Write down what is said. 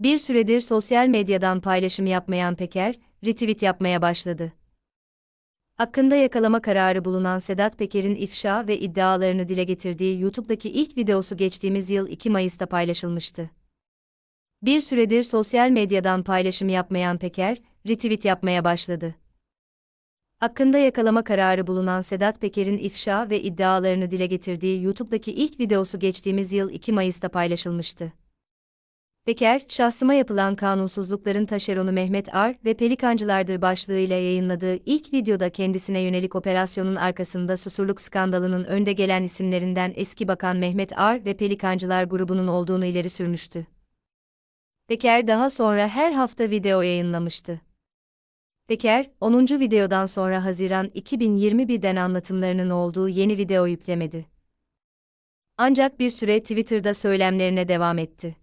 Bir süredir sosyal medyadan paylaşım yapmayan Peker, retweet yapmaya başladı. Hakkında yakalama kararı bulunan Sedat Peker'in ifşa ve iddialarını dile getirdiği YouTube'daki ilk videosu geçtiğimiz yıl 2 Mayıs'ta paylaşılmıştı. Bir süredir sosyal medyadan paylaşım yapmayan Peker, retweet yapmaya başladı. Hakkında yakalama kararı bulunan Sedat Peker'in ifşa ve iddialarını dile getirdiği YouTube'daki ilk videosu geçtiğimiz yıl 2 Mayıs'ta paylaşılmıştı. Peker, şahsıma yapılan kanunsuzlukların taşeronu Mehmet Ar ve Pelikancılardır başlığıyla yayınladığı ilk videoda kendisine yönelik operasyonun arkasında susurluk skandalının önde gelen isimlerinden eski bakan Mehmet Ar ve Pelikancılar grubunun olduğunu ileri sürmüştü. Peker daha sonra her hafta video yayınlamıştı. Peker, 10. videodan sonra Haziran 2021'den anlatımlarının olduğu yeni video yüklemedi. Ancak bir süre Twitter'da söylemlerine devam etti.